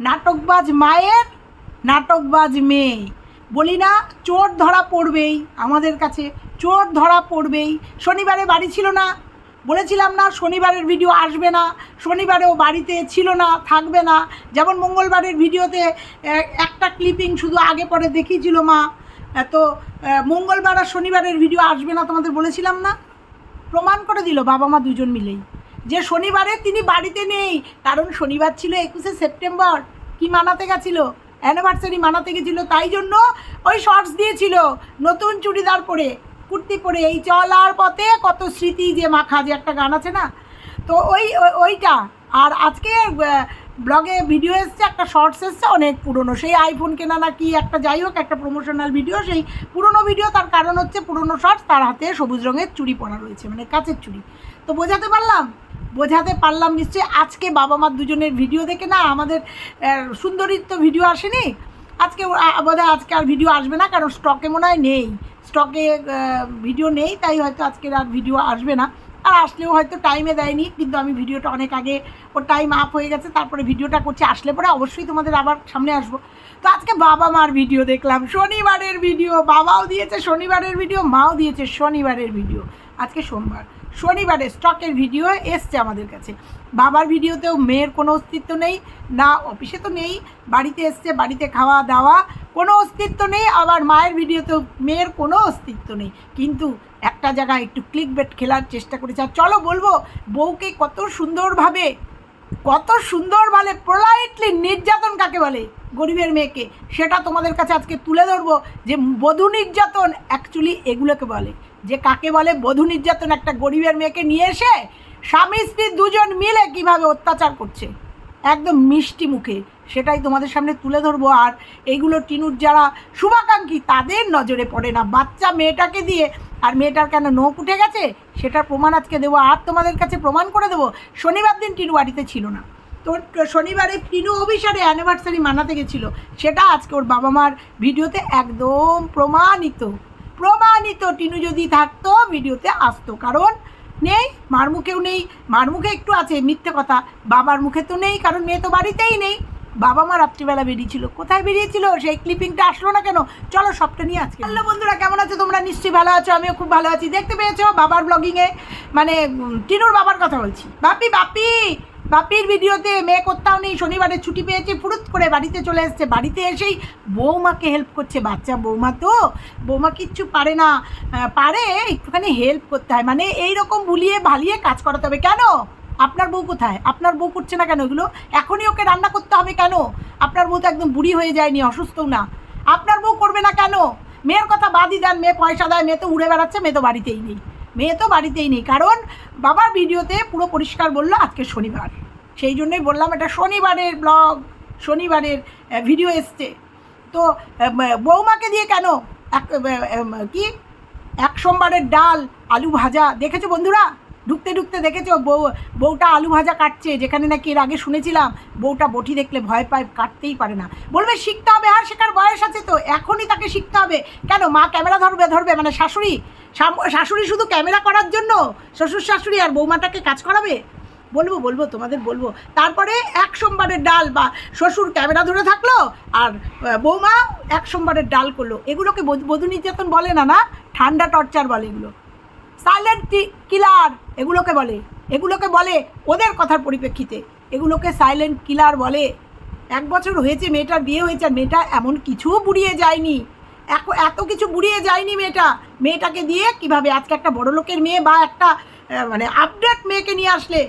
নাটকবাজ মায়ের, নাটকবাজ মেয়ে বলি না, চোর ধরা পড়বেই, আমাদের কাছে চোর ধরা পড়বেই। শনিবারে বাড়ি ছিল না। বলেছিলাম না, শনিবারের ভিডিও আসবে না, শনিবারেও বাড়িতে ছিল না, থাকবে না। যেমন মঙ্গলবারের ভিডিওতে একটা ক্লিপিং শুধু আগে পরে দেখিয়েছিল মা। তো মঙ্গলবার আর শনিবারের ভিডিও আসবে না তোমাদের বলেছিলাম না? প্রমাণ করে দিল বাবা মা দুজন মিলেই। যে শনিবারে তিনি বাড়িতে নেই, কারণ শনিবার ছিল একুশে সেপ্টেম্বর। কি মানাতে গেছিল? অ্যানিভার্সারি মানাতে গেছিল, তাই জন্য ওই শর্টস দিয়েছিল। নতুন চুড়িদার পরে, কুর্তি পরে, এই চলার পথে কত স্মৃতি যে মাখা, যে একটা গান আছে না? তো ওই, ওই- ওইটা। আর আজকে ব্লগে ভিডিও এসছে, একটা শর্টস এসছে, অনেক পুরনো। সেই আইফোন কেনা না কি একটা যাই হোক, একটা প্রমোশনাল ভিডিও সেই পুরনো ভিডিও তার কারণ হচ্ছে পুরনো শর্টস তার হাতে সবুজ রঙের চুড়ি পরা রয়েছে মানে কাচের চুড়ি। তো বোঝাতে পারলাম? বোঝাতে পারলাম নিশ্চয়ই। আজকে বাবা মার দুজনের ভিডিও দেখে না আমাদের সুন্দরীর তো ভিডিও আসেনি। আজকে বোধহয় আজকে আর ভিডিও আসবে না, কারণ স্টকে মনে হয় নেই। স্টকে ভিডিও নেই, তাই হয়তো আজকের আর ভিডিও আসবে না। আর আসলেও হয়তো টাইমে দেয়নি, কিন্তু আমি ভিডিওটা অনেক আগে, ওর টাইম আপ হয়ে গেছে, তারপরে ভিডিওটা করছি, আসলে পরে অবশ্যই তোমাদের আবার সামনে আসব। তো আজকে বাবা মার ভিডিও দেখলাম। শনিবারের ভিডিও বাবাও দিয়েছে শনিবারের ভিডিও মাও দিয়েছে শনিবারের ভিডিও আজকে সোমবার। শনিবারে স্টকের ভিডিও এসছে আমাদের কাছে। বাবার ভিডিওতেও মেয়ের কোনো অস্তিত্ব নেই, না অফিসে তো নেই, বাড়িতে এসছে, বাড়িতে খাওয়া দাওয়া, কোনো অস্তিত্ব নেই, আবার মায়ের ভিডিওতেও মেয়ের কোনো অস্তিত্ব নেই। কিন্তু একটা জায়গায় একটু ক্লিক বেট খেলার চেষ্টা করেছে। আর চলো বলব, বউকে কত সুন্দরভাবে কত সুন্দরভাবে পোলাইটলি নির্যাতন কাকে বলে? গরিবের মেয়েকে, সেটা তোমাদের কাছে আজকে তুলে ধরবো যে বধূ নির্যাতন অ্যাকচুয়ালি এগুলোকে বলে। যে কাকে বলে? বধূ নির্যাতন একটা গরিবের মেয়েকে নিয়ে এসে স্বামী স্ত্রী দুজন মিলে কীভাবে অত্যাচার করছে। একদম মিষ্টি মুখে। সেটাই তোমাদের সামনে তুলে ধরবো। আর এইগুলো টিনুর যারা শুভাকাঙ্ক্ষী, তাদের নজরে পড়ে না। বাচ্চা মেয়েটাকে দিয়ে আর মেয়েটার কেন নখ উঠে গেছে? সেটার প্রমাণ আজকে দেবো। আর তোমাদের কাছে প্রমাণ করে দেবো, শনিবার দিন টিনু বাড়িতে ছিল না। তো শনিবারে টিনু অভিসারে অ্যানিভার্সারি মানাতে গেছিল। সেটা আজকে ওর বাবা মার ভিডিওতে একদম প্রমাণিত। প্রমাণিত টিনু যদি থাকতো, ভিডিওতে আসতো। কারণ নেই, মার মুখেও নেই। মার মুখে একটু আছে মিথ্যে কথা। বাবার মুখে তো নেই, কারণ মেয়ে তো বাড়িতেই নেই। বাবা মা রাত্রিবেলা বেরিয়েছিল। কোথায় বেরিয়েছিল? সেই ক্লিপিংটা আসলো না কেন? চলো সবটা নিয়ে আজকে হ্যালো বন্ধুরা, কেমন আছো তোমরা? নিশ্চয়ই ভালো আছো, আমিও খুব ভালো আছি। দেখতে পেয়েছ বাবার ব্লগিংয়ে মানে টিনুর বাবার কথা বলছি। বাপি বাপি! বাপির ভিডিওতে মেয়ে কোথাও নেই, শনিবারে ছুটি পেয়েছে, ফুরুত করে বাড়িতে চলে এসছে। বাড়িতে এসেই বৌমাকে হেল্প করছে, বাচ্চা বৌমা তো। বৌমা কিচ্ছু পারে না। পারে, একটুখানি হেল্প করতে হয়। মানে এই রকম ভুলিয়ে ভালিয়ে কাজ করাতে হবে। কেন? আপনার বউ কোথায়? আপনার বউ করছে না কেন এগুলো? এখনই ওকে রান্না করতে হবে কেন? আপনার বউ তো একদম বুড়ি হয়ে যায়নি, অসুস্থও না। আপনার বউ করবে না কেন? মেয়ের কথা বাদই দেন, মেয়ে পয়সা দেয়, মেয়ে তো উড়ে বেড়াচ্ছে, মেয়ে তো বাড়িতেই নেই। মেয়ে তো বাড়িতেই নেই। কারণ বাবার ভিডিওতে পুরো পরিষ্কার বলল আজকে শনিবার। সেই জন্যই বললাম, এটা শনিবারের ব্লগ শনিবারের ভিডিও এসছে। তো বৌমাকে দিয়ে কেন? এক কি? এক সোমবারের ডাল, আলু ভাজা। দেখেছ বন্ধুরা? ঢুকতে ঢুকতে দেখেছ? বউ, বউটা আলু ভাজা কাটছে, যেখানে নাকি এর আগে শুনেছিলাম, বউটা বটি দেখলে ভয় পায়, কাটতেই পারে না। বলবে, শিখতে হবে, আর শেখার বয়স আছে তো, এখনই তাকে শিখতে হবে। কেন, মা ক্যামেরা ধরবে ধরবে মানে শাশুড়ি? শাশুড়ি শুধু ক্যামেরা করার জন্য? শ্বশুর শাশুড়ি আর বৌমাটাকে কাজ করাবে? বলব বলব, তোমাদের বলব। তারপরে এক সোমবারের ডাল বা শ্বশুর ক্যামেরা ধরে থাকল, আর বৌমা এক সোমবারের ডাল করল। এগুলোকে বধূ নির্যাতন বলে না না? ঠান্ডা টর্চার বলে এগুলো। সাইলেন্ট কিলার এগুলোকে বলে। এগুলোকে বলে ওদের কথার পরিপ্রেক্ষিতে। এগুলোকে সাইলেন্ট কিলার বলে। এক বছর হয়েছে মেয়েটার বিয়ে হয়েছে আর মেয়েটা এমন কিছু বুড়িয়ে যায়নি। এত কিছু বুড়িয়ে যায়নি মেয়েটা। মেয়েটাকে দিয়ে কীভাবে আজকে একটা বড় লোকের মেয়ে বা একটা মানে আপডেট মেয়েকে নিয়ে আসলে?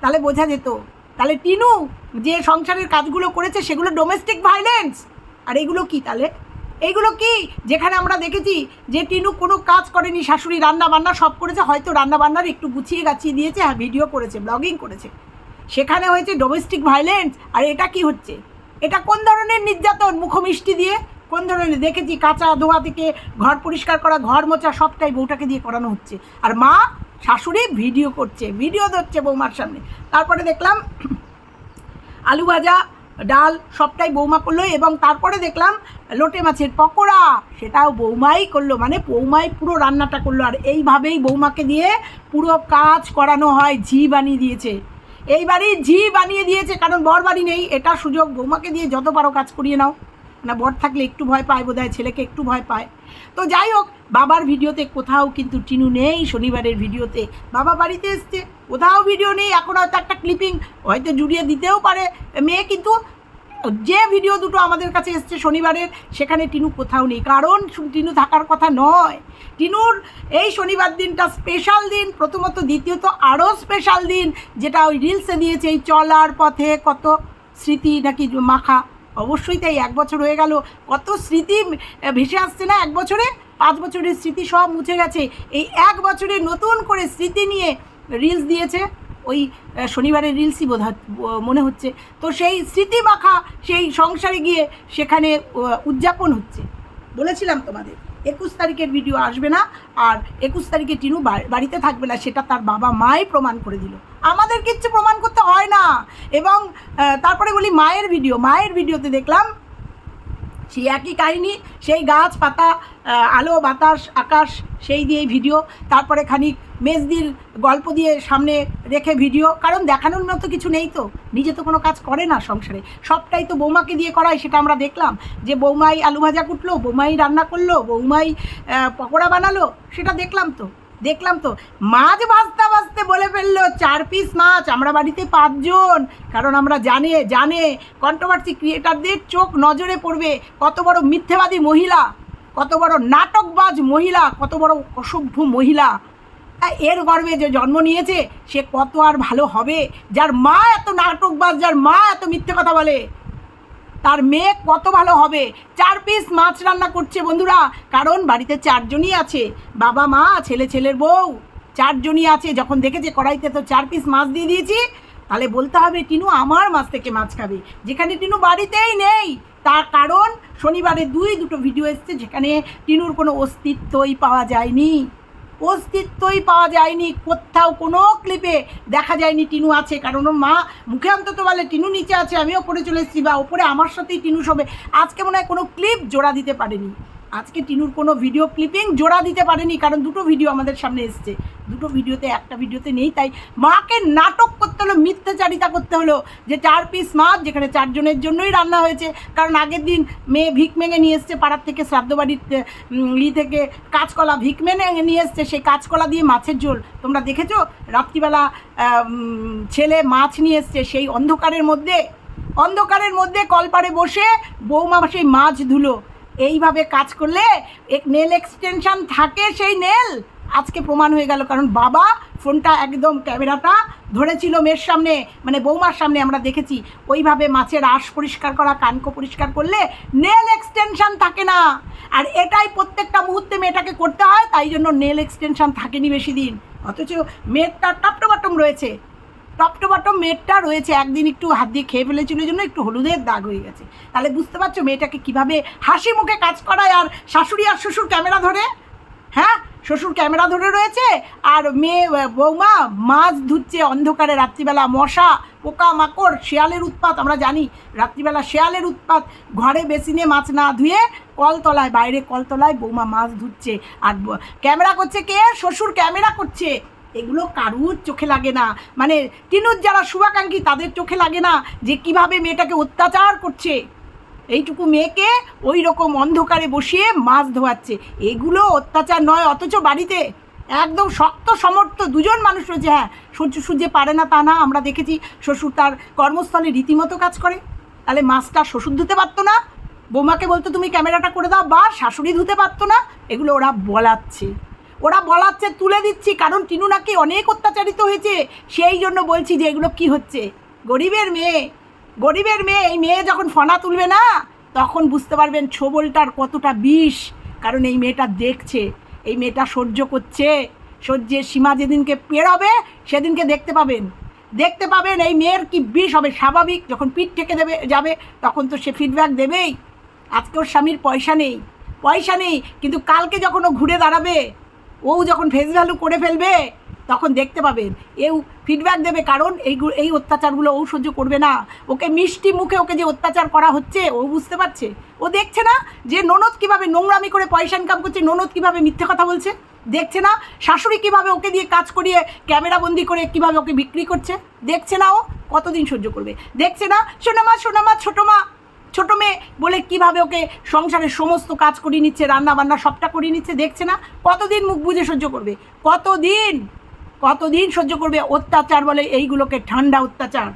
তাহলে বোঝা যেত। তাহলে টিনু যে সংসারের কাজগুলো করেছে সেগুলো ডোমেস্টিক ভাইলেন্স আর এগুলো কি তাহলে? এইগুলো কি? যেখানে আমরা দেখেছি যে টিনু কোনো কাজ করেনি, শাশুড়ি রান্না বান্না সব করেছে, হয়তো রান্না বান্নার একটু গুছিয়ে গাছিয়ে দিয়েছে হ্যাঁ ভিডিও করেছে ব্লগিং করেছে। সেখানে হয়েছে ডোমেস্টিক ভাইলেন্স আর এটা কি হচ্ছে? এটা কোন ধরনের নির্যাতন? মুখমিষ্টি দিয়ে? কোন ধরনের? দেখেছি কাঁচা ধোয়া থেকে ঘর পরিষ্কার করা, ঘর মোছা, সবটাই বউটাকে দিয়ে করানো হচ্ছে। আর মা, শাশুড়ি ভিডিও করছে ভিডিও ধরছে বৌমার সামনে। তারপরে দেখলাম আলু ভাজা ডাল সবটাই বৌমা করল এবং তারপরে দেখলাম লোটে মাছের পকোড়া। সেটাও বৌমাই করল মানে বৌমাই পুরো রান্নাটা করল। আর এইভাবেই বৌমাকে দিয়ে পুরো কাজ করানো হয়, ঝি বানিয়ে দিয়েছে। এইবারই ঝি বানিয়ে দিয়েছে, কারণ বর বাড়ি নেই, এটা সুযোগ। বৌমাকে দিয়ে যত পারো কাজ করিয়ে নাও। না, বর থাকলে একটু ভয় পায় বোধ ছেলেকে একটু ভয় পায়। তো যাই হোক, বাবার ভিডিওতে কোথাও কিন্তু টিনু নেই, শনিবারের ভিডিওতে। বাবা বাড়িতে এসছে, কোথাও ভিডিও নেই, এখন হয়তো একটা ক্লিপিং হয়তো জুড়িয়ে দিতেও পারে। মেয়ে কিন্তু যে ভিডিও দুটো আমাদের কাছে এসছে শনিবারের, সেখানে টিনু কোথাও নেই। কারণ টিনু থাকার কথা নয়। টিনুর এই শনিবার দিনটা স্পেশাল দিন, প্রথমত দ্বিতীয়ত আরও স্পেশাল দিন, যেটা ওই রিলসে দিয়েছে, এই চলার পথে কত স্মৃতি নাকি মাখা। অবশ্যই তাই এক বছর হয়ে গেল। কত স্মৃতি ভেসে আসছে না এক বছরে? পাঁচ বছরের স্মৃতি সব মুছে গেছে। এই এক বছরে নতুন করে স্মৃতি নিয়ে রিলস দিয়েছে। ওই শনিবারের রিলসই বোধ মনে হচ্ছে। তো সেই স্মৃতি মাখা সেই সংসারে গিয়ে সেখানে উদযাপন হচ্ছে। বলেছিলাম তোমাদের। একুশ তারিখের ভিডিও আসবে না, আর একুশ তারিখে টিনু বাড়িতে থাকবে না, সেটা তার বাবা মাই প্রমাণ করে দিল। আমাদের কিচ্ছু প্রমাণ করতে হয় না। এবং তারপরে বলি মায়ের ভিডিও মায়ের ভিডিওতে দেখলাম সেই একই কাহিনী, সেই গাছ, পাতা আলো, বাতাস, আকাশ, সেই দিয়ে ভিডিও, তারপরে খানিক মেজদির গল্প দিয়ে সামনে রেখে ভিডিও। কারণ দেখানোর মতো কিছু নেই তো, নিজে তো কোনো কাজ করে না সংসারে। সবটাই তো বৌমাকে দিয়ে করায় সেটা আমরা দেখলাম। যে বৌমাই আলু ভাজা কুটলো, বৌমাই রান্না করল, বৌমাই পকোড়া বানালো, সেটা দেখলাম তো। দেখলাম তো, মাছ ভাজতে ভাজতে বলে ফেলল, চার পিস মাছ, আমরা বাড়িতে পাঁচজন। কারণ আমরা জানে জানে কন্ট্রোভার্সি ক্রিয়েটারদের চোখ নজরে পড়বে, কত বড় মিথ্যেবাদী মহিলা, কত বড় নাটকবাজ মহিলা, কত বড় অসভ্য মহিলা। এর গর্বে যে জন্ম নিয়েছে, সে কত আর ভালো হবে? যার মা এত নাটকবাজ, যার মা এত মিথ্যে কথা বলে। তার মেয়ে কত ভালো হবে? চার পিস মাছ রান্না করছে বন্ধুরা। কারণ বাড়িতে চারজনই আছে। বাবা, মা, ছেলে, ছেলের বউ। চারজনই আছে। যখন দেখেছে কড়াইতে তো চার পিস মাছ দিয়ে দিয়েছি, তাহলে বলতে হবে টিনু আমার মাছ থেকে মাছ খাবে। যেখানে টিনু বাড়িতেই নেই। তার কারণ শনিবারে দুই দুটো ভিডিও এসছে, যেখানে টিনুর কোনো অস্তিত্বই পাওয়া যায়নি। অস্তিত্বই পাওয়া যায়নি। কোথাও কোনো ক্লিপে দেখা যায়নি টিনু আছে, কারণ ওর মা মুখে অন্তত বলে, টিনু নিচে আছে আমি ওপরে চলে এসেছি, বা ওপরে আমার সাথেই টিনু সবে আজকে মনে হয় কোনো ক্লিপ জোড়া দিতে পারেনি। আজকে টিনুর কোনো ভিডিও ক্লিপিং জোড়া দিতে পারেনি, কারণ দুটো ভিডিও আমাদের সামনে এসছে। দুটো ভিডিওতে একটা ভিডিওতে নেই, তাই মাকে নাটক করতে হলো, মিথ্যাচারিতা করতে হলো, যে চার পিস মাছ, যেখানে চারজনের জন্যই রান্না হয়েছে। কারণ আগের দিন মেয়ে ভিক মেঙে নিয়ে এসছে পাড়ার থেকে শ্রাদ্ধ বাড়ির ই থেকে কাঁচকলা ভিক মেনে নিয়ে এসছে, সেই কাঁচকলা দিয়ে মাছের ঝোল। তোমরা দেখেছ? রাত্রিবেলা ছেলে মাছ নিয়ে এসছে, সেই অন্ধকারের মধ্যে অন্ধকারের মধ্যে কলপারে বসে বৌমা সেই মাছ ধুলো। এইভাবে কাজ করলে নেল এক্সটেনশন থাকে সেই নেল আজকে প্রমাণ হয়ে গেল, কারণ বাবা ফোনটা একদম ক্যামেরাটা ধরেছিল মেয়ের সামনে মানে বৌমার সামনে আমরা দেখেছি। ওইভাবে মাছের আঁশ পরিষ্কার করা, কানকো পরিষ্কার করলে নেল এক্সটেনশন থাকে না। আর এটাই প্রত্যেকটা মুহূর্তে মেয়েটাকে করতে হয়, তাই জন্য নেল এক্সটেনশন থাকেনি বেশি দিন। অথচ মেয়েরটা টপটবাটম রয়েছে। টপটবাটম মেয়েরটা রয়েছে, একদিন একটু হাত দিয়ে খেয়ে ফেলেছিল জন্য একটু হলুদের দাগ হয়ে গেছে। তাহলে বুঝতে পারছ মেয়েটাকে কীভাবে হাসি মুখে কাজ করায় আর শাশুড়ি আর শ্বশুর ক্যামেরা ধরে? হ্যাঁ? শ্বশুর ক্যামেরা ধরে রয়েছে আর মেয়ে বৌমা মাছ ধুচ্ছে অন্ধকারে রাত্রিবেলা, মশা পোকা মাকড় শেয়ালের উৎপাত, আমরা জানি রাত্রিবেলা শেয়ালের উৎপাত, ঘরে বেসিনে মাছ না ধুয়ে কলতলায়, বাইরে কলতলায় বৌমা মাছ ধুচ্ছে। আর ক্যামেরা করছে কে? শ্বশুর ক্যামেরা করছে। এগুলো কারুর চোখে লাগে না। মানে টিনুর যারা শুভাকাঙ্ক্ষী, তাদের চোখে লাগে না যে কীভাবে মেয়েটাকে অত্যাচার করছে। এইটুকু মেয়েকে ওই রকম অন্ধকারে বসিয়ে মাছ ধোয়াচ্ছে। এগুলো অত্যাচার নয়, অথচ বাড়িতে একদম শক্ত সমর্থ দুজন মানুষ রয়েছে। হ্যাঁ সহ্য সূর্যে পারে না তা না, আমরা দেখেছি শ্বশুর তার কর্মস্থলে রীতিমতো কাজ করে। তাহলে মাছটা শ্বশুর ধুতে পারতো না, বৌমাকে বলতো, তুমি ক্যামেরাটা করে দাও, বা শাশুড়ি ধুতে পারতো না। এগুলো ওরা বলাচ্ছে। ওরা বলাচ্ছে তুলে দিচ্ছি, কারণ টিনু নাকি অনেক অত্যাচারিত হয়েছে। সেই জন্য বলছি যে এগুলো কি হচ্ছে? গরিবের মেয়ে গরিবের মেয়ে, এই মেয়ে যখন ফনা তুলবে না, তখন বুঝতে পারবেন ছোবলটার কতটা বিষ, কারণ এই মেয়েটা দেখছে, এই মেয়েটা সহ্য করছে। সহ্যের সীমা যেদিনকে পেরোবে, সেদিনকে দেখতে পাবেন। দেখতে পাবেন এই মেয়ের কি বিষ হবে, স্বাভাবিক, যখন পিঠ থেকে দেবে, যাবে, তখন তো সে ফিডব্যাক দেবেই। আজকে ওর স্বামীর পয়সা নেই পয়সা নেই, কিন্তু কালকে যখন ও ঘুরে দাঁড়াবে ও যখন ফেস ভ্যালু করে ফেলবে, তখন দেখতে পাবেন এও ফিডব্যাক দেবে কারণ এইগুলো এই অত্যাচারগুলো ও সহ্য করবে না। ওকে মিষ্টি মুখে ওকে যে অত্যাচার করা হচ্ছে, ও বুঝতে পারছে? ও দেখছে না যে ননদ কীভাবে নোংরামি করে পয়সা ইনকাম করছে, ননদ কীভাবে মিথ্যে কথা বলছে? দেখছে না শাশুড়ি কীভাবে ওকে দিয়ে কাজ করিয়ে ক্যামেরা বন্দি করে কীভাবে ওকে বিক্রি করছে? দেখছে না ও কতদিন সহ্য করবে? দেখছে না, সোনামা সোনামা ছোটো মা ছোটো মেয়ে বলে কীভাবে ওকে সংসারের সমস্ত কাজ করিয়ে নিচ্ছে রান্না বান্না সবটা করিয়ে নিচ্ছে, দেখছে না? কতদিন মুখ বুঝে সহ্য করবে? কতদিন? কতদিন সহ্য করবে? অত্যাচার বলে এইগুলোকে ঠান্ডা অত্যাচার।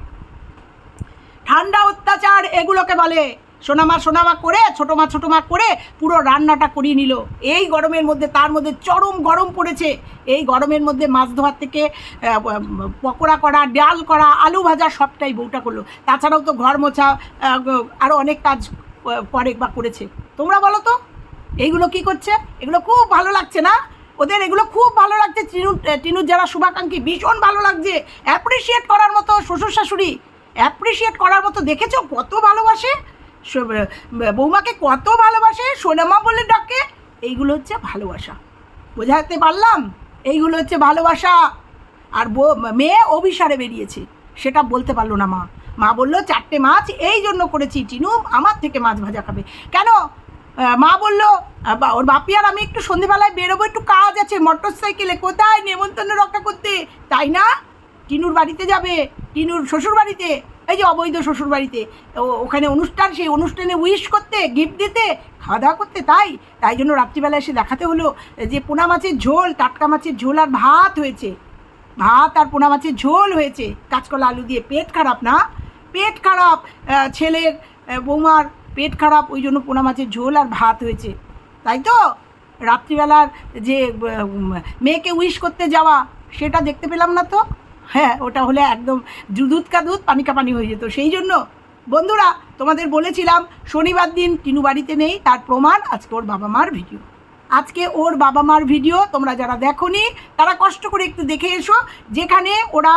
ঠান্ডা অত্যাচার এগুলোকে বলে। সোনামা সোনামা করে ছোটো মা ছোটো মা করে পুরো রান্নাটা করিয়ে নিল। এই গরমের মধ্যে, তার মধ্যে চরম গরম পড়েছে। এই গরমের মধ্যে মাছ ধোয়ার থেকে পকোড়া করা, ডাল করা, আলু ভাজা সবটাই বউটা করল। তাছাড়াও তো ঘর মোছা আরও অনেক কাজ করে বা করেছে। তোমরা বলো তো, এইগুলো কি করছে? এগুলো খুব ভালো লাগছে না? ওদের এগুলো খুব ভালো লাগছে। টিনু টিনুর যারা শুভাকাঙ্ক্ষী, ভীষণ ভালো লাগছে। অ্যাপ্রিসিয়েট করার মতো শ্বশুর শাশুড়ি অ্যাপ্রিসিয়েট করার মতো দেখেছ কত ভালোবাসে? বৌমাকে কত ভালোবাসে, সোনামা বলে ডাকে, এইগুলো হচ্ছে ভালোবাসা। বোঝাতে পারলাম? এইগুলো হচ্ছে ভালোবাসা। আর মেয়ে অভিসারে বেরিয়েছে, সেটা বলতে পারল না মা। মা বলল, চারটে মাছ এই জন্য করেছি, টিনু, আমার থেকে মাছ ভাজা খাবে। কেন? মা বলল ওর বাপি আর আমি একটু সন্ধেবেলায় বেরোবো, একটু কাজ আছে মোটর সাইকেলে কোথায় নেমন্তন্ন রক্ষা করতে? তাই না? টিনুর বাড়িতে যাবে, টিনুর শ্বশুর বাড়িতে এই যে অবৈধ শ্বশুর বাড়িতে ওখানে অনুষ্ঠান, সেই অনুষ্ঠানে উইশ করতে গিফট দিতে খাওয়া দাওয়া করতে, তাই? তাই জন্য রাত্রিবেলা এসে দেখাতে হলো যে পোনা মাছের ঝোল, টাটকা মাছের ঝোল আর ভাত হয়েছে। ভাত আর পোনা মাছের ঝোল হয়েছে। কাঁচকলা, আলু দিয়ে পেট খারাপ না? পেট খারাপ ছেলের বৌমার পেট খারাপ, ওই জন্য পোনা মাছের ঝোল আর ভাত হয়েছে। তাই তো? রাত্রিবেলার যে মেয়েকে উইশ করতে যাওয়া, সেটা দেখতে পেলাম না তো? হ্যাঁ ওটা হলে একদম দুধ কা দুধ, পানি কা পানি হয়ে যেত। সেই জন্য বন্ধুরা, তোমাদের বলেছিলাম, শনিবার দিন কিনু বাড়িতে নেই, তার প্রমাণ আজকে ওর বাবা মার ভিডিও আজকে ওর বাবা মার ভিডিও তোমরা যারা দেখোনি, তারা কষ্ট করে একটু দেখে এসো, যেখানে ওরা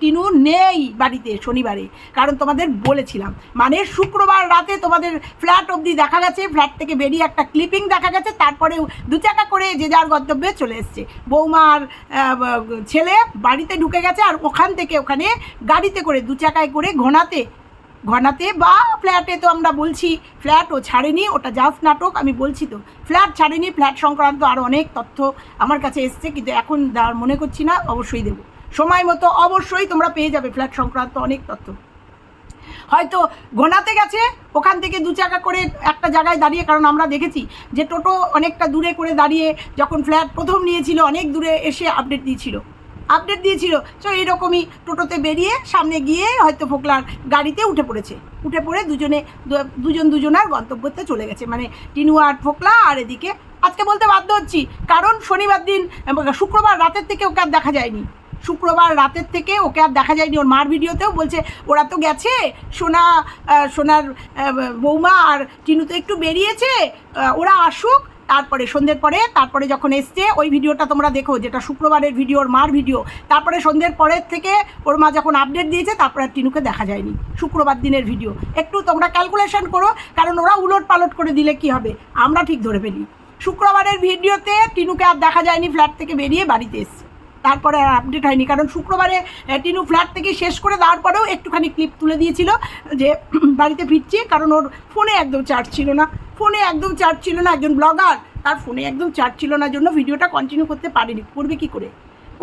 টিনু নেই বাড়িতে শনিবারে। কারণ তোমাদের বলেছিলাম মানে শুক্রবার রাতে তোমাদের ফ্ল্যাট অবধি দেখা গেছে ফ্ল্যাট থেকে বেরিয়ে একটা ক্লিপিং দেখা গেছে তারপরে দু চাকা করে যে যার গন্তব্যে চলে এসছে। বৌমার ছেলে বাড়িতে ঢুকে গেছে, আর ওখান থেকে ওখানে গাড়িতে করে দু চাকায় করে ঘোনাতে ঘনাতে বা ফ্ল্যাটে তো আমরা বলছি ফ্ল্যাট ও ছাড়েনি, ওটা জাস্ট নাটক, আমি বলছি তো ফ্ল্যাট ছাড়েনি ফ্ল্যাট সংক্রান্ত আরও অনেক তথ্য আমার কাছে এসছে, কিন্তু এখন দেওয়ার মনে করছি না, অবশ্যই দেবো। সময় মতো অবশ্যই তোমরা পেয়ে যাবে ফ্ল্যাট সংক্রান্ত অনেক তথ্য। হয়তো ঘোনাতে গেছে, ওখান থেকে দু চাকা করে একটা জায়গায় দাঁড়িয়ে, কারণ আমরা দেখেছি যে টোটো অনেকটা দূরে করে দাঁড়িয়ে যখন ফ্ল্যাট প্রথম নিয়েছিল, অনেক দূরে এসে আপডেট দিয়েছিল। আপডেট দিয়েছিল। তো এইরকমই টোটোতে বেরিয়ে সামনে গিয়ে হয়তো ফোকলার গাড়িতে উঠে পড়েছে। উঠে পড়ে দুজনে দুজন দুজনার গন্তব্যতে চলে গেছে। মানে টিনু আর ফোকলা আর এদিকে। আজকে বলতে বাধ্য হচ্ছি, কারণ শনিবার দিন, শুক্রবার রাতের থেকে ওকে আর দেখা যায়নি। শুক্রবার রাতের থেকে ওকে আর দেখা যায়নি। ওর মার ভিডিওতেও বলছে, ওরা তো গেছে। সোনা সোনার বৌমা আর টিনু তো একটু বেরিয়েছে। ওরা আসুক তারপরে সন্ধ্যের পরে, তারপরে যখন এসছে, ওই ভিডিওটা তোমরা দেখো, যেটা শুক্রবারের ভিডিও, ওর মার ভিডিও। তারপরে সন্ধ্যের পরের থেকে ওর মা যখন আপডেট দিয়েছে, তারপরে আর টিনুকে দেখা যায়নি, শুক্রবার দিনের ভিডিও। একটু তোমরা ক্যালকুলেশন করো, কারণ ওরা উলট পালট করে দিলে কি হবে? আমরা ঠিক ধরে ফেলি। শুক্রবারের ভিডিওতে টিনুকে আর দেখা যায়নি ফ্ল্যাট থেকে বেরিয়ে বাড়িতে এসছে। তারপরে আর আপডেট হয়নি, কারণ শুক্রবারে টিনু ফ্ল্যাট থেকে শেষ করে দেওয়ার পরেও একটুখানি ক্লিপ তুলে দিয়েছিল যে, বাড়িতে ফিরছি, কারণ ওর ফোনে একদম চার্জ ছিল না। ফোনে একদম চার্জ ছিল না একজন ব্লগার, তার ফোনে একদম চার্জ ছিল না, জন্য ভিডিওটা কন্টিনিউ করতে পারিনি। করবে কি করে?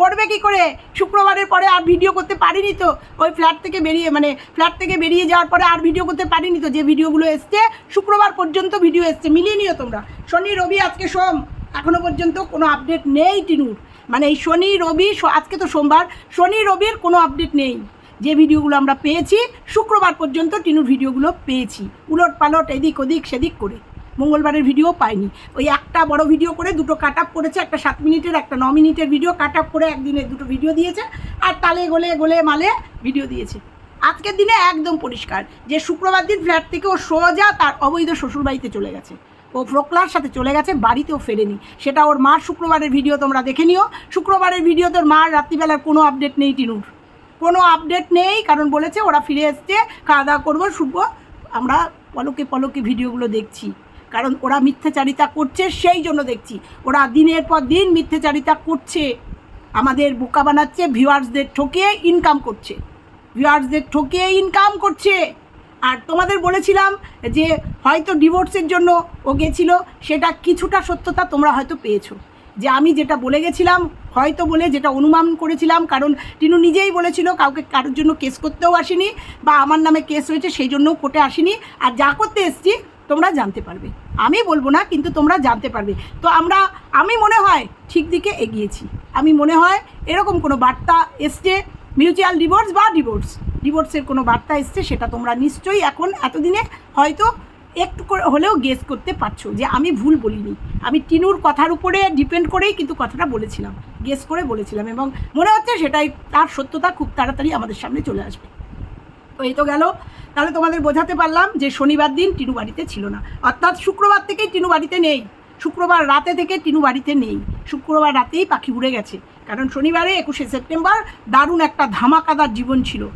করবে কি করে? শুক্রবারের পরে আর ভিডিও করতে পারিনি তো? ওই ফ্ল্যাট থেকে বেরিয়ে মানে ফ্ল্যাট থেকে বেরিয়ে যাওয়ার পরে আর ভিডিও করতে পারিনি তো? যে ভিডিওগুলো এসছে, শুক্রবার পর্যন্ত ভিডিও এসছে। মিলিয়ে নিও তোমরা। শনি, রবি, আজকে সোম। এখনও পর্যন্ত কোনো আপডেট নেই, টিনুর। মানে এই শনি, রবি আজকে তো সোমবার। শনি, রবির কোনো আপডেট নেই। যে ভিডিওগুলো আমরা পেয়েছি, শুক্রবার পর্যন্ত টিনুর ভিডিওগুলো পেয়েছি। উলট পালট, এদিক ওদিক, সেদিক করে। মঙ্গলবারের ভিডিও পাইনি। ওই একটা বড় ভিডিও করে দুটো কাট আপ করেছে, একটা সাত মিনিটের, একটা ন মিনিটের ভিডিও কাট আপ করে একদিনে দুটো ভিডিও দিয়েছে আর তালে গোলে গোলে মালে ভিডিও দিয়েছে। আজকের দিনে একদম পরিষ্কার। যে শুক্রবার দিন ফ্ল্যাট থেকে ও সোজা তার অবৈধ শ্বশুরবাড়িতে চলে গেছে। ও ফ্রোকলার সাথে চলে গেছে, বাড়িতেও ফেরেনি। সেটা ওর মার শুক্রবারের ভিডিও তোমরা দেখে নিও। শুক্রবারের ভিডিও তোর মার রাত্রিবেলার কোনো আপডেট নেই, টিনুর। কোনো আপডেট নেই, কারণ বলেছে ওরা ফিরে এসছে, খাওয়া দাওয়া করব শুনব আমরা পলকে পলকে ভিডিওগুলো দেখছি, কারণ ওরা মিথ্যাচারিতা করছে, সেই জন্য দেখছি। ওরা দিনের পর দিন মিথ্যাচারিতা করছে। আমাদের বোকা বানাচ্ছে ভিউয়ার্সদের ঠকিয়ে ইনকাম করছে। ভিউয়ার্সদের ঠকিয়ে ইনকাম করছে। আর তোমাদের বলেছিলাম যে, হয়তো ডিভোর্সের জন্য ও গেছিল, সেটা কিছুটা সত্যতা তোমরা হয়তো পেয়েছ। যে আমি যেটা বলে গেছিলাম, হয়তো বলে যেটা অনুমান করেছিলাম, কারণ টিনু নিজেই বলেছিল কাউকে কারোর জন্য কেস করতেও আসেনি বা আমার নামে কেস হয়েছে সেই জন্যও কোর্টে আসিনি। আর যা করতে এসছি তোমরা জানতে পারবে। আমি বলব না, কিন্তু তোমরা জানতে পারবে। তো আমরা, আমি মনে হয় ঠিক দিকে এগিয়েছি। আমি মনে হয় এরকম কোনো বার্তা এসছে, মিউচুয়াল ডিভোর্স বা ডিভোর্স। ডিভোর্সের কোনো বার্তা এসছে, সেটা তোমরা নিশ্চয়ই এখন এতদিনে হয়তো একটু করে হলেও গেস করতে পারছ যে আমি ভুল বলিনি। আমি টিনুর কথার উপরে ডিপেন্ড করেই কিন্তু কথাটা বলেছিলাম গেস করে বলেছিলাম এবং মনে হচ্ছে সেটাই তার সত্যতা খুব তাড়াতাড়ি আমাদের সামনে চলে আসবে। তো এই তো গেল। তাহলে তোমাদের বোঝাতে পারলাম যে শনিবার দিন টিনু বাড়িতে ছিল না। অর্থাৎ শুক্রবার থেকেই টিনু বাড়িতে নেই। শুক্রবার রাতে থেকে টিনু বাড়িতে নেই। শুক্রবার রাতেই পাখি উড়ে গেছে। কারণ শনিবারে একুশে সেপ্টেম্বর দারুণ একটা ধামাকাদার জীবন ছিল।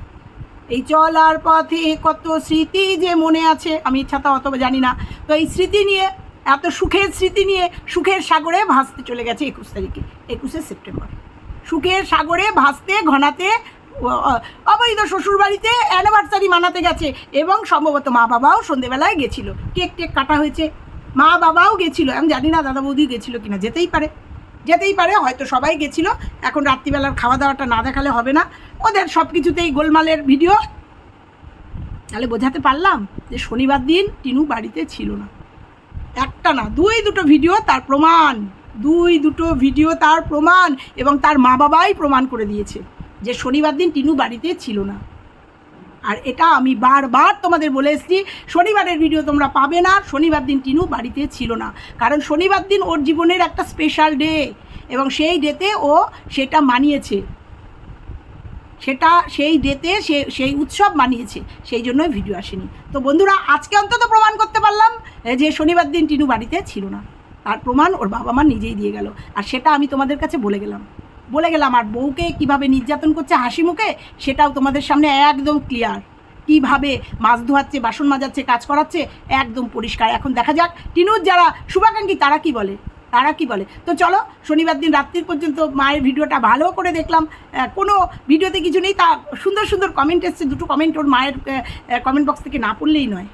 এই চলার পথে কত স্মৃতি যে মনে আছে, আমি ছাতা অত জানি না। তো এই স্মৃতি নিয়ে, এত সুখের স্মৃতি নিয়ে সুখের সাগরে ভাসতে চলে গেছে একুশ তারিখে, একুশে সেপ্টেম্বর। সুখের সাগরে ভাসতে, ঘনাতে অবৈধ শ্বশুরবাড়িতে অ্যানিভার্সারি মানাতে গেছে এবং সম্ভবত মা বাবাও সন্ধেবেলায় গেছিল। কেক টেক কাটা হয়েছে, মা বাবাও গেছিল, আমি জানি না দাদা বৌদি গেছিল কিনা, যেতেই পারে। যেতেই পারে, হয়তো সবাই গেছিল, এখন রাত্রিবেলার খাওয়া দাওয়াটা না দেখালে হবে না। ওদের সব কিছুতেই গোলমালের ভিডিও তাহলে বোঝাতে পারলাম যে শনিবার দিন টিনু বাড়িতে ছিল না। একটা না, দুই দুটো ভিডিও তার প্রমাণ। দুই দুটো ভিডিও তার প্রমাণ এবং তার মা বাবাই প্রমাণ করে দিয়েছে যে শনিবার দিন টিনু বাড়িতে ছিল না। আর এটা আমি বারবার তোমাদের বলে এসেছি, শনিবারের ভিডিও তোমরা পাবে না, শনিবার দিন টিনু বাড়িতে ছিল না। কারণ শনিবার দিন ওর জীবনের একটা স্পেশাল ডে এবং সেই ডেতে ও সেটা মানিয়েছে। সেটা সেই ডেতে সে, সেই উৎসব মানিয়েছে সেই জন্যই ভিডিও আসেনি। তো বন্ধুরা, আজকে অন্তত প্রমাণ করতে পারলাম যে শনিবার দিন টিনু বাড়িতে ছিল না। তার প্রমাণ ওর বাবা মা নিজেই দিয়ে গেল। আর সেটা আমি তোমাদের কাছে বলে গেলাম। বলে গেলাম, আর বউকে কীভাবে নির্যাতন করছে হাসি মুখে, সেটাও তোমাদের সামনে একদম ক্লিয়ার কীভাবে মাছ ধোয়াচ্ছে, বাসন মাজাচ্ছে, কাজ করাচ্ছে, একদম পরিষ্কার। এখন দেখা যাক, টিনুর যারা শুভাকাঙ্ক্ষী, তারা কি বলে? তারা কি বলে? তো চলো, শনিবার দিন রাত্রির পর্যন্ত মায়ের ভিডিওটা ভালো করে দেখলাম। কোনো ভিডিওতে কিছু নেই, তা সুন্দর সুন্দর কমেন্ট এসছে, দুটো কমেন্ট ওর মায়ের কমেন্ট বক্স থেকে না পড়লেই নয়।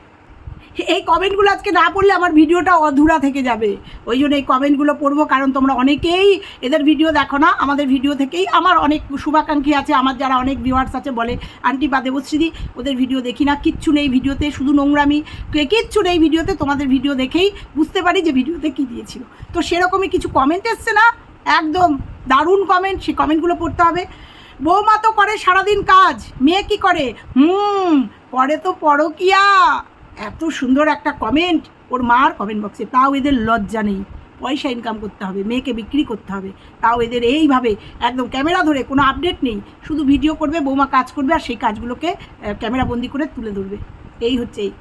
এই কমেন্টগুলো আজকে না পড়লে আমার ভিডিওটা অধুরা থেকে যাবে। ওই জন্য এই কমেন্টগুলো পড়ব, কারণ তোমরা অনেকেই এদের ভিডিও দেখো না, আমাদের ভিডিও থেকেই আমার অনেক শুভাকাঙ্ক্ষী আছে, আমার যারা অনেক ভিউয়ার্স আছে বলে আন্টি বা দেবশ্রীদি, ওদের ভিডিও দেখি না, কিচ্ছু নেই ভিডিওতে, শুধু নোংরামি কিচ্ছু নেই ভিডিওতে, তোমাদের ভিডিও দেখেই বুঝতে পারি যে ভিডিওতে কী দিয়েছিল। তো সেরকমই কিছু কমেন্ট এসছে না? একদম দারুণ কমেন্ট সেই কমেন্টগুলো পড়তে হবে। বৌমা তো করে সারাদিন কাজ, মেয়ে কি করে? হুম, করে তো পরকিয়া। এত সুন্দর একটা কমেন্ট ওর মার কমেন্ট বক্সে তাও এদের লজ্জা নেই। পয়সা ইনকাম করতে হবে, মেয়েকে বিক্রি করতে হবে। তাও এদের এইভাবে একদম ক্যামেরা ধরে কোনো আপডেট নেই। শুধু ভিডিও করবে, বৌমা কাজ করবে আর সেই কাজগুলোকে ক্যামেরা বন্দি করে তুলে ধরবে। এই হচ্ছে এই।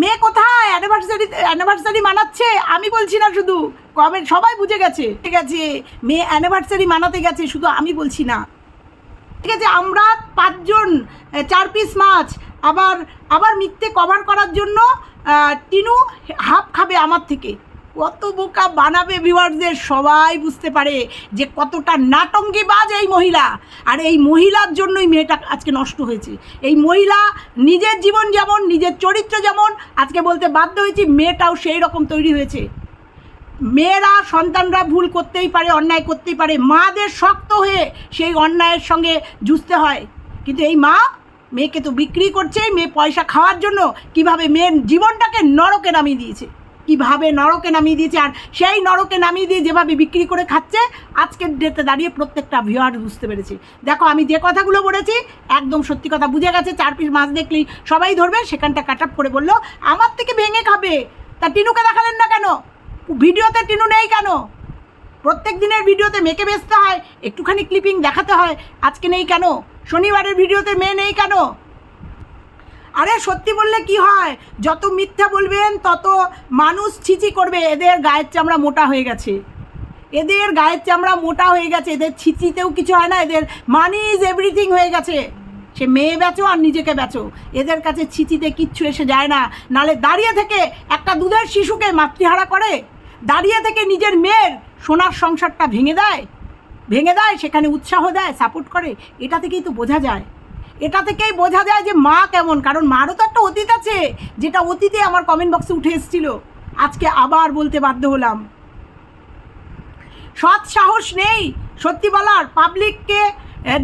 মেয়ে কোথায়? অ্যানিভার্সারি অ্যানিভার্সারি মানাচ্ছে? আমি বলছি না শুধু। কমেন্ট সবাই বুঝে গেছে। ঠিক আছে, মেয়ে অ্যানিভার্সারি মানাতে গেছে, শুধু আমি বলছি না। ঠিক আছে, আমরা পাঁচজন চার পিস মাছ। আবার আবার মিথ্যে কভার করার জন্য টিনু হাফ খাবে আমার থেকে। কত বোকা বানাবে ভিউয়ারদের সবাই বুঝতে পারে যে কতটা নাটঙ্গি বাজ এই মহিলা। আর এই মহিলার জন্যই মেয়েটা আজকে নষ্ট হয়েছে। এই মহিলা নিজের জীবন যেমন, নিজের চরিত্র যেমন, আজকে বলতে বাধ্য হয়েছি মেয়েটাও সেই রকম তৈরি হয়েছে। মেয়েরা সন্তানরা ভুল করতেই পারে, অন্যায় করতেই পারে। মাদের শক্ত হয়ে সেই অন্যায়ের সঙ্গে যুঝতে হয়। কিন্তু এই মা মেয়েকে তো বিক্রি করছে, মেয়ে পয়সা খাওয়ার জন্য কীভাবে মেয়ের জীবনটাকে নরকে নামিয়ে দিয়েছে? কীভাবে নরকে নামিয়ে দিয়েছে? আর সেই নরকে নামিয়ে দিয়ে যেভাবে বিক্রি করে খাচ্ছে, আজকের ডেটে দাঁড়িয়ে প্রত্যেকটা ভিউয়ার বুঝতে পেরেছে। দেখো, আমি যে কথাগুলো বলেছি, একদম সত্যি কথা বুঝে গেছে চার পিস মাছ দেখলেই সবাই ধরবে, সেখানটা কাট আপ করে বলল, আমার থেকে ভেঙে খাবে। তা টিনুকে দেখালেন না কেন? ভিডিওতে টিনু নেই কেন? প্রত্যেক দিনের ভিডিওতে মেয়েকে বেচতে হয়, একটুখানি ক্লিপিং দেখাতে হয়, আজকে নেই কেন? শনিবারের ভিডিওতে মেয়ে নেই কেন? আরে সত্যি বললে কি হয়? যত মিথ্যা বলবেন, তত মানুষ ছিচি করবে। এদের গায়ের চামড়া মোটা হয়ে গেছে। এদের গায়ের চামড়া মোটা হয়ে গেছে। এদের ছিচিতেও কিছু হয় না। এদের মানি ইজ এভরিথিং হয়ে গেছে। সে মেয়ে বেচো আর নিজেকে বেচো। এদের কাছে ছিচিতে কিচ্ছু এসে যায় না। নালে দাঁড়িয়ে থেকে একটা দুধের শিশুকে মাতৃহারা করে। দাঁড়িয়ে থেকে নিজের মেয়ের সোনার সংসারটা ভেঙে দেয়। ভেঙে দেয়, সেখানে উৎসাহ দেয় সাপোর্ট করে, এটা থেকেই তো বোঝা যায়। এটা থেকেই বোঝা যায় যে মা কেমন, কারণ মারও তো একটা অতীত আছে, যেটা অতীতে আমার কমেন্ট বক্সে উঠে এসেছিল। আজকে আবার বলতে বাধ্য হলাম। সৎ সাহস নেই, সত্যি বলার পাবলিককে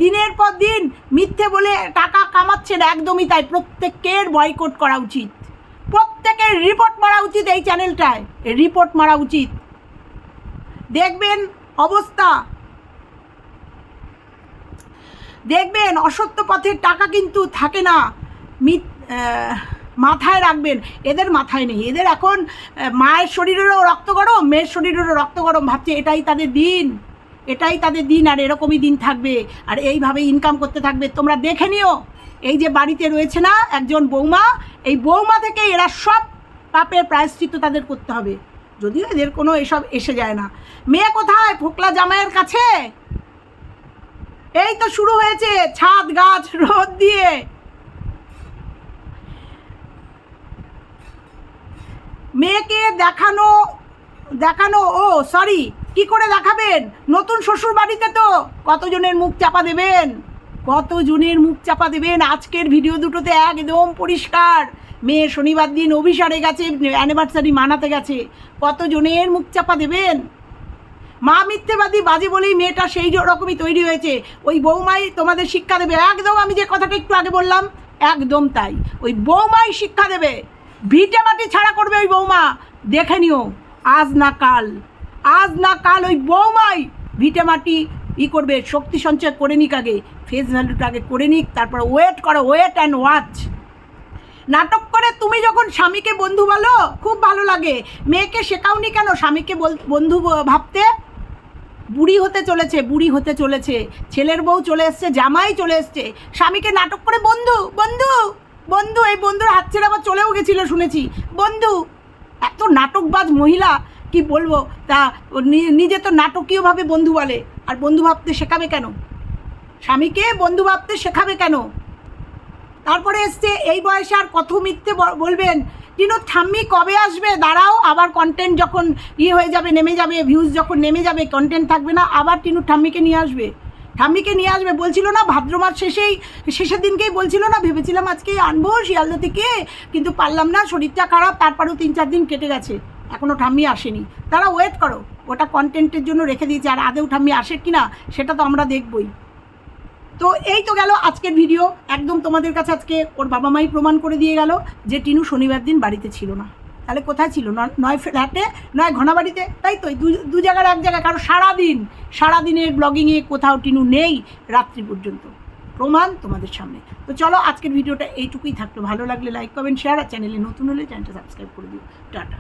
দিনের পর দিন মিথ্যে বলে টাকা কামাচ্ছেন একদমই তাই, প্রত্যেকের বয়কট করা উচিত। প্রত্যেকের রিপোর্ট মারা উচিত এই চ্যানেলটায় রিপোর্ট মারা উচিত। দেখবেন অবস্থা দেখবেন, অসত্য পথের টাকা কিন্তু থাকে না। মিথ মাথায় রাখবেন, এদের মাথায় নেই। এদের এখন মায়ের শরীরেরও রক্ত গরম, মেয়ের শরীরেরও রক্ত গরম ভাবছে, এটাই তাদের দিন। এটাই তাদের দিন, আর এরকমই দিন থাকবে। আর এইভাবে ইনকাম করতে থাকবে। তোমরা দেখে নিও, এই যে বাড়িতে রয়েছে না একজন বৌমা, এই বৌমা থেকে এরা সব পাপের প্রায়শ্চিত্ত তাদের করতে হবে। যদিও এদের কোনো এসব এসে যায় না। মেয়ে কোথায়? ফোকলা জামাইয়ের কাছে? এই তো শুরু হয়েছে, ছাদ, গাছ, রোদ দিয়ে। মেয়েকে দেখানো দেখানো, ও সরি কি করে দেখাবেন? নতুন শ্বশুর বাড়িতে তো কতজনের মুখ চাপা দেবেন? কতজনের মুখ চাপা দেবেন? আজকের ভিডিও দুটোতে একদম পরিষ্কার। মেয়ে শনিবার দিন অভিসারে গেছে অ্যানিভার্সারি মানাতে গেছে। কতজনের মুখ চাপা দেবেন? মা মিথ্যেবাদী বাজে বলেই মেয়েটা সেই রকমই তৈরি হয়েছে। ওই বৌমাই তোমাদের শিক্ষা দেবে। একদম আমি যে কথাটা একটু আগে বললাম, একদম তাই। ওই বৌমাই শিক্ষা দেবে। ভিটে মাটি ছাড়া করবে ওই বৌমা। দেখে নিও, আজ না কাল। আজ না কাল ওই বৌমাই ভিটে মাটি ই করবে, শক্তি সঞ্চয় করে নিক আগে ফেস ভ্যালুটা আগে করে নিক, তারপর ওয়েট করো ওয়েট অ্যান্ড ওয়াচ নাটক করে তুমি যখন স্বামীকে বন্ধু বলো, খুব ভালো লাগে। মেয়েকে শেখাওনি কেন স্বামীকে বন্ধু ভাবতে? বুড়ি হতে চলেছে, বুড়ি হতে চলেছে। ছেলের বউ চলে এসছে, জামাই চলে এসছে। স্বামীকে নাটক করে, বন্ধু বন্ধু বন্ধু, এই বন্ধুর হাত ছেড়ে আবার চলেও গেছিল শুনেছি। বন্ধু, এত নাটকবাজ মহিলা, কি বলব? তা নিজে তো নাটকীয়ভাবে বন্ধু বলে। আর বন্ধু ভাবতে শেখাবে কেন? স্বামীকে বন্ধু ভাবতে শেখাবে কেন? তারপরে এসছে, এই বয়সে আর কত মিথ্যে বলবেন? টিনু ঠাম্মি কবে আসবে? দাঁড়াও, আবার কন্টেন্ট যখন ইয়ে হয়ে যাবে, নেমে যাবে ভিউজ যখন নেমে যাবে কন্টেন্ট থাকবে না, আবার টিনু ঠাম্মিকে নিয়ে আসবে। ঠাম্মিকে নিয়ে আসবে, বলছিল না, ভাদ্র মাস শেষেই, শেষের দিনকেই বলছিল না, ভেবেছিলাম আজকে আনব শিয়ালদা থেকে, কিন্তু পারলাম না, শরীরটা খারাপ, তারপরেও তিন চার দিন কেটে গেছে এখনও ঠাম্মি আসেনি। তারা ওয়েট করো, ওটা কন্টেন্টের জন্য রেখে দিয়েছে, আর আদেও ঠাম্মি আসে কি না সেটা তো আমরা দেখবই। তো এই তো গেল আজকের ভিডিও একদম তোমাদের কাছে আজকে ওর বাবা মাই প্রমাণ করে দিয়ে গেল যে টিনু শনিবার দিন বাড়িতে ছিল না। তাহলে কোথায় ছিল? নয় ফ্ল্যাটে? নয় ঘনাবাড়িতে তাই তো দু জায়গার এক জায়গায়, কারণ সারাদিন, সারাদিনের ব্লগিংয়ে কোথাও টিনু নেই রাত্রি পর্যন্ত। প্রমাণ তোমাদের সামনে। তো চলো আজকের ভিডিওটা এইটুকুই থাকল। ভালো লাগলে লাইক কমেন্ট শেয়ার আর চ্যানেলে নতুন হলে চ্যানেলটা সাবস্ক্রাইব করে দিও। টাটা।